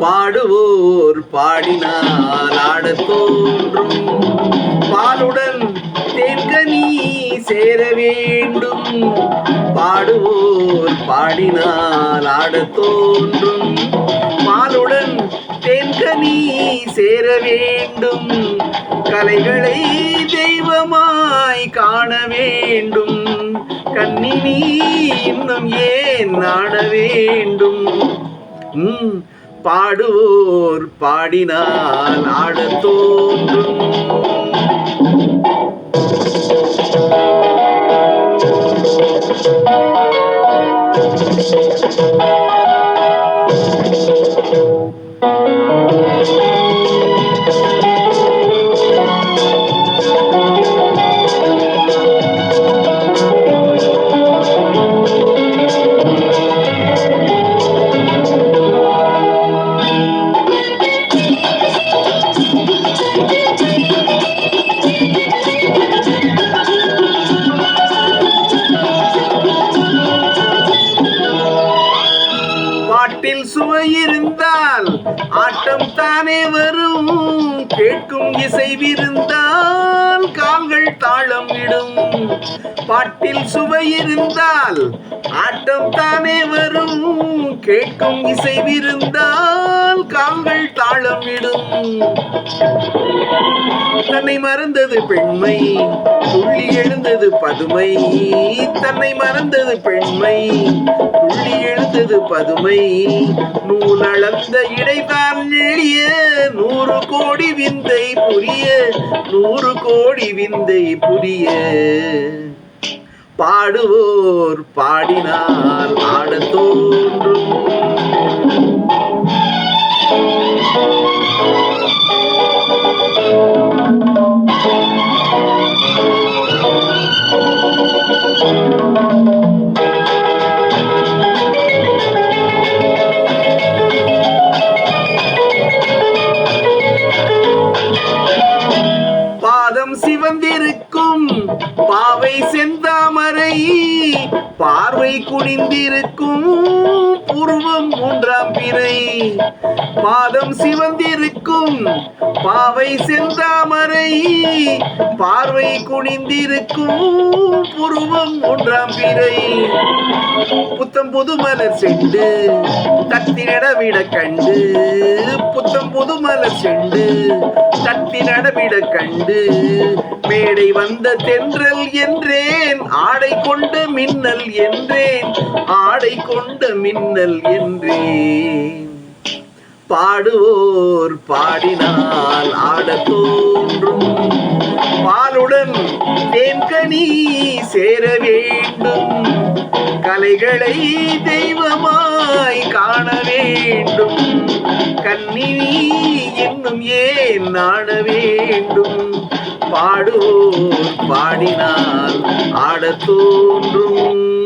பாடுவோர் பாடினால் ஆடத் தோன்றும். பாலுடன் சேர வேண்டும். பாடுவோர் பாடினால் ஆட தோன்றும். பாலுடன் தென்கனி சேர வேண்டும். கலைகளை தெய்வமாய் காண வேண்டும். கண்ணினி இன்னும் ஏன் நாட வேண்டும்? பாடுவோர் பாடினால் ஆட தோன்றும். பாட்டில் சுவை இருந்தால் ஆட்டம் தானே வரும். கேட்கும் இசை விருந்தால் கால்கள் தாளம் விடும் பாட்டில் சுவை இருந்தால் ஆட்டம் தானே வரும். கேட்கும் இசை விருந்தால் கால்கள் தாளம் விடும் தன்னை மறந்தது பெண்மை துள்ளி எழுந்தது பதுமை. தன்னை மறந்தது பெண்மை பதுமை நூலளந்த அளந்த இடைதான் எளிய நூறு கோடி விந்தை புரிய நூறு கோடி விந்தை புரிய. பாடுவோர் பாடினால் ஆட தோன்றும். பார்வை குனிந்திருக்கும் புருவம் மூன்றாம் பிறை. பாதம் சிவந்திருக்கும் பாவை செந்தாமரை. பார்வை குனிந்திருக்கும் புருவம் மூன்றாம் பிறை. புத்தம் புது மலர் செண்டு தத்தினடவிட கண்டு புத்தம் புது மலர் செண்டு தத்தினடவிட கண்டு மேடை வந்த தென்றல் என்றேன் ஆடை கொண்ட மின்னல் என்றேன் ஆடை கொண்ட மின்னல் என்றேன். பாடுவோர் பாடினால் ஆட தோன்றும். பாலுடன் தேன்கனி சேர வேண்டும். கலைகளை தெய்வமாய் காண வேண்டும். கண்ணினி இன்னும் ஏன் நாட வேண்டும்? பாடுவோர் பாடினால் ஆடத் தோன்றும்.